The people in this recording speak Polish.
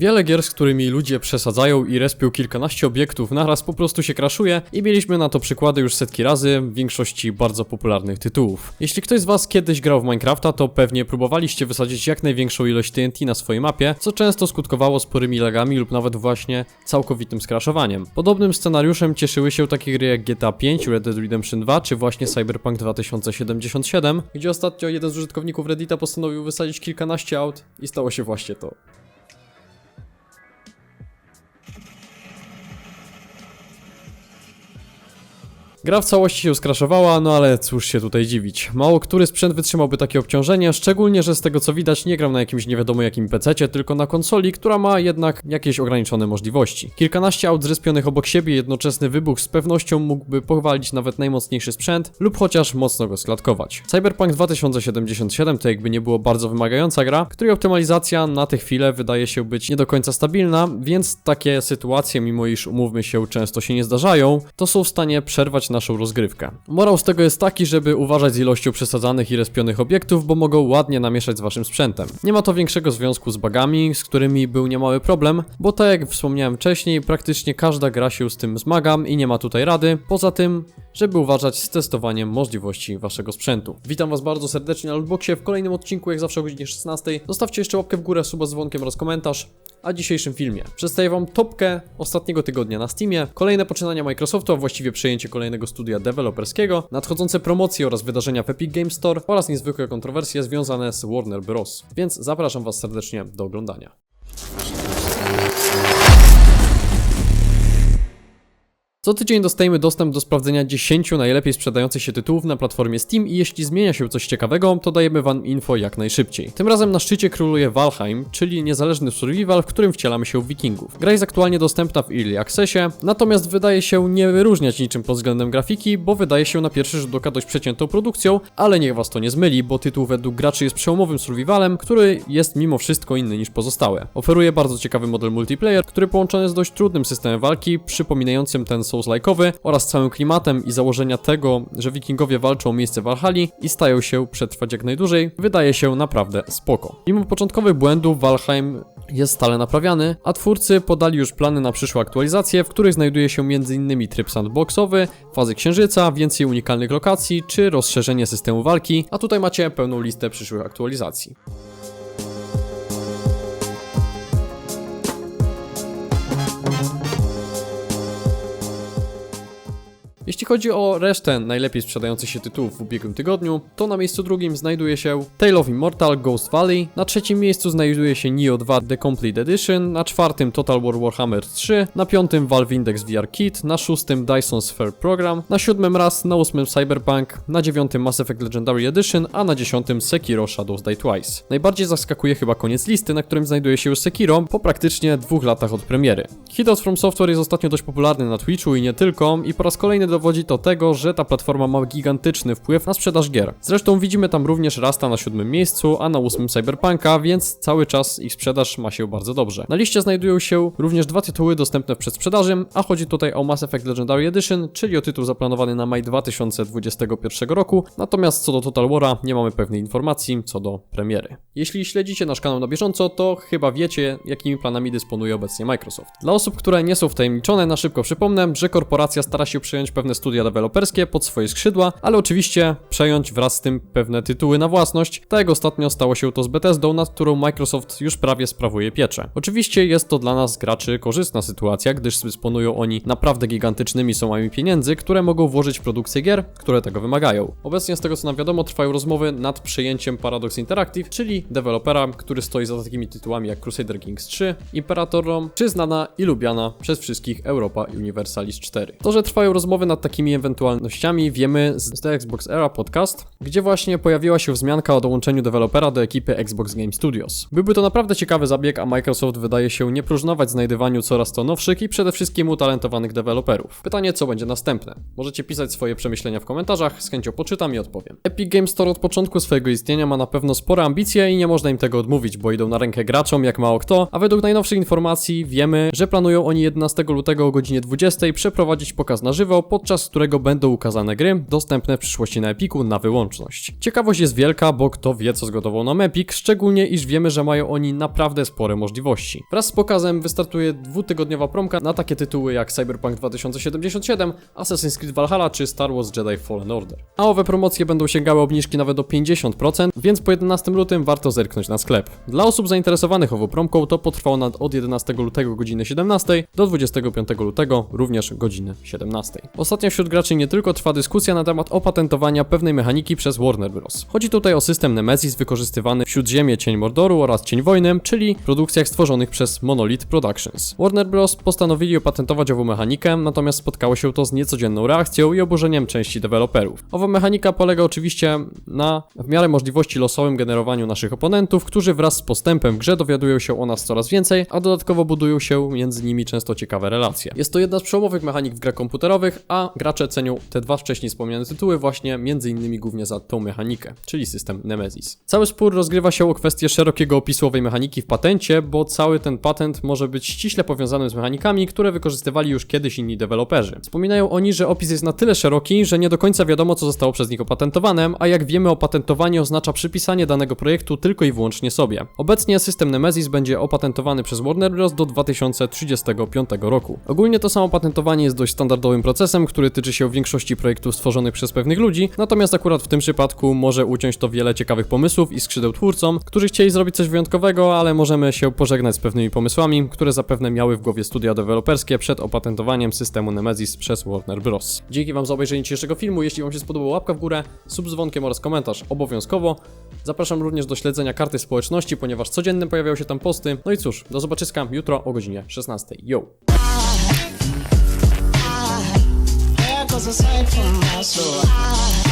Wiele gier, z którymi ludzie przesadzają i respią kilkanaście obiektów naraz po prostu się kraszuje i mieliśmy na to przykłady już setki razy w większości bardzo popularnych tytułów. Jeśli ktoś z was kiedyś grał w Minecrafta, to pewnie próbowaliście wysadzić jak największą ilość TNT na swojej mapie, co często skutkowało sporymi lagami lub nawet właśnie całkowitym skraszowaniem. Podobnym scenariuszem cieszyły się takie gry jak GTA 5, Red Dead Redemption 2 czy właśnie Cyberpunk 2077, gdzie ostatnio jeden z użytkowników Reddita postanowił wysadzić kilkanaście aut i stało się właśnie to. Gra w całości się skraszowała, no ale cóż się tutaj dziwić. Mało który sprzęt wytrzymałby takie obciążenie, szczególnie, że z tego co widać nie gram na jakimś nie wiadomo jakim PC, tylko na konsoli, która ma jednak jakieś ograniczone możliwości. Kilkanaście aut zrespionych obok siebie, jednoczesny wybuch z pewnością mógłby powalić nawet najmocniejszy sprzęt lub chociaż mocno go sklatkować. Cyberpunk 2077 to jakby nie było bardzo wymagająca gra, której optymalizacja na tę chwilę wydaje się być nie do końca stabilna, więc takie sytuacje, mimo iż umówmy się często się nie zdarzają, to są w stanie przerwać naszą rozgrywkę. Morał z tego jest taki, żeby uważać z ilością przesadzanych i respionych obiektów, bo mogą ładnie namieszać z waszym sprzętem. Nie ma to większego związku z bugami, z którymi był niemały problem, bo tak jak wspomniałem wcześniej, praktycznie każda gra się z tym zmaga i nie ma tutaj rady, poza tym, żeby uważać z testowaniem możliwości waszego sprzętu. Witam was bardzo serdecznie na Lootboxie w kolejnym odcinku, jak zawsze o godzinie 16. Zostawcie jeszcze łapkę w górę, suba z dzwonkiem oraz komentarz. A dzisiejszym filmie przedstawię wam topkę ostatniego tygodnia na Steamie, kolejne poczynania Microsoftu, a właściwie przejęcie kolejnego studia deweloperskiego, nadchodzące promocje oraz wydarzenia w Epic Games Store oraz niezwykłe kontrowersje związane z Warner Bros. Więc zapraszam was serdecznie do oglądania. Co tydzień dostajemy dostęp do sprawdzenia 10 najlepiej sprzedających się tytułów na platformie Steam i jeśli zmienia się coś ciekawego, to dajemy wam info jak najszybciej. Tym razem na szczycie króluje Valheim, czyli niezależny survival, w którym wcielamy się w wikingów. Gra jest aktualnie dostępna w Early Accessie, natomiast wydaje się nie wyróżniać niczym pod względem grafiki, bo wydaje się na pierwszy rzut oka dość przeciętą produkcją, ale niech was to nie zmyli, bo tytuł według graczy jest przełomowym survivalem, który jest mimo wszystko inny niż pozostałe. Oferuje bardzo ciekawy model multiplayer, który połączony jest dość trudnym systemem walki, przypominającym ten Souls-like'owy oraz całym klimatem i założenia tego, że wikingowie walczą o miejsce w Valhalla i stają się przetrwać jak najdłużej, wydaje się naprawdę spoko. Mimo początkowych błędów Valheim jest stale naprawiany, a twórcy podali już plany na przyszłe aktualizacje, w których znajduje się m.in. tryb sandboxowy, fazy księżyca, więcej unikalnych lokacji czy rozszerzenie systemu walki, a tutaj macie pełną listę przyszłych aktualizacji. Jeśli chodzi o resztę najlepiej sprzedających się tytułów w ubiegłym tygodniu, to na miejscu drugim znajduje się Tale of Immortal Ghost Valley, na trzecim miejscu znajduje się Neo 2 The Complete Edition, na czwartym Total War Warhammer 3, na piątym Valve Index VR Kit, na szóstym Dyson Sphere Program, na siódmym raz, na ósmym Cyberpunk, na dziewiątym Mass Effect Legendary Edition, a na dziesiątym Sekiro Shadows Die Twice. Najbardziej zaskakuje chyba koniec listy, na którym znajduje się Sekiro po praktycznie dwóch latach od premiery. Hidos from Software jest ostatnio dość popularny na Twitchu i nie tylko, i po raz kolejny dowodzi to tego, że ta platforma ma gigantyczny wpływ na sprzedaż gier. Zresztą widzimy tam również Rasta na siódmym miejscu, a na ósmym Cyberpunka, więc cały czas ich sprzedaż ma się bardzo dobrze. Na liście znajdują się również dwa tytuły dostępne w przedsprzedaży, a chodzi tutaj o Mass Effect Legendary Edition, czyli o tytuł zaplanowany na maj 2021 roku, natomiast co do Total War'a nie mamy pewnej informacji co do premiery. Jeśli śledzicie nasz kanał na bieżąco, to chyba wiecie, jakimi planami dysponuje obecnie Microsoft. Dla osób, które nie są wtajemniczone, na szybko przypomnę, że korporacja stara się przejąć pewne studia deweloperskie pod swoje skrzydła, ale oczywiście przejąć wraz z tym pewne tytuły na własność, tak jak ostatnio stało się to z Bethesdą, nad którą Microsoft już prawie sprawuje pieczę. Oczywiście jest to dla nas graczy korzystna sytuacja, gdyż dysponują oni naprawdę gigantycznymi sumami pieniędzy, które mogą włożyć w produkcję gier, które tego wymagają. Obecnie z tego co nam wiadomo trwają rozmowy nad przejęciem Paradox Interactive, czyli dewelopera, który stoi za takimi tytułami jak Crusader Kings 3, Imperator Rom, czy znana i lubiana przez wszystkich Europa Universalis 4. To, że trwają rozmowy nad takimi ewentualnościami wiemy z The Xbox Era Podcast, gdzie właśnie pojawiła się wzmianka o dołączeniu dewelopera do ekipy Xbox Game Studios. Byłby to naprawdę ciekawy zabieg, a Microsoft wydaje się nie próżnować znajdywaniu coraz to nowszych i przede wszystkim utalentowanych deweloperów. Pytanie, co będzie następne? Możecie pisać swoje przemyślenia w komentarzach, z chęcią poczytam i odpowiem. Epic Games Store od początku swojego istnienia ma na pewno spore ambicje i nie można im tego odmówić, bo idą na rękę graczom jak mało kto, a według najnowszych informacji wiemy, że planują oni 11 lutego o godzinie 20 przeprowadzić pokaz na żywo, podczas podczas którego będą ukazane gry dostępne w przyszłości na Epiku na wyłączność. Ciekawość jest wielka, bo kto wie co zgotował nam Epic, szczególnie iż wiemy, że mają oni naprawdę spore możliwości. Wraz z pokazem wystartuje dwutygodniowa promka na takie tytuły jak Cyberpunk 2077, Assassin's Creed Valhalla czy Star Wars Jedi Fallen Order. A owe promocje będą sięgały obniżki nawet do 50%, więc po 11 lutym warto zerknąć na sklep. Dla osób zainteresowanych ową promką to potrwa ona od 11 lutego godziny 17 do 25 lutego również godziny 17. Ostatnio wśród graczy nie tylko trwa dyskusja na temat opatentowania pewnej mechaniki przez Warner Bros. Chodzi tutaj o system Nemesis wykorzystywany w Śródziemie Cień Mordoru oraz Cień Wojny, czyli produkcjach stworzonych przez Monolith Productions. Warner Bros. postanowili opatentować ową mechanikę, natomiast spotkało się to z niecodzienną reakcją i oburzeniem części deweloperów. Owa mechanika polega oczywiście na w miarę możliwości losowym generowaniu naszych oponentów, którzy wraz z postępem w grze dowiadują się o nas coraz więcej, a dodatkowo budują się między nimi często ciekawe relacje. Jest to jedna z przełomowych mechanik w grach komputerowych, a gracze cenią te dwa wcześniej wspomniane tytuły właśnie innymi głównie za tą mechanikę, czyli system Nemesis. Cały spór rozgrywa się o kwestię szerokiego opisu owej mechaniki w patencie, bo cały ten patent może być ściśle powiązany z mechanikami, które wykorzystywali już kiedyś inni deweloperzy. Wspominają oni, że opis jest na tyle szeroki, że nie do końca wiadomo, co zostało przez nich opatentowane, a jak wiemy, opatentowanie oznacza przypisanie danego projektu tylko i wyłącznie sobie. Obecnie system Nemesis będzie opatentowany przez Warner Bros. do 2035 roku. Ogólnie to samo patentowanie jest dość standardowym procesem, który tyczy się większości projektów stworzonych przez pewnych ludzi, natomiast akurat w tym przypadku może uciąć to wiele ciekawych pomysłów i skrzydeł twórcom, którzy chcieli zrobić coś wyjątkowego, ale możemy się pożegnać z pewnymi pomysłami, które zapewne miały w głowie studia deweloperskie przed opatentowaniem systemu Nemesis przez Warner Bros. Dzięki Wam za obejrzenie dzisiejszego filmu. Jeśli Wam się spodobał, łapka w górę, sub z dzwonkiem oraz komentarz obowiązkowo. Zapraszam również do śledzenia karty społeczności, ponieważ codziennie pojawiają się tam posty. No i cóż, do zobaczyska jutro o godzinie 16. Yo! There goes a sight from my soul.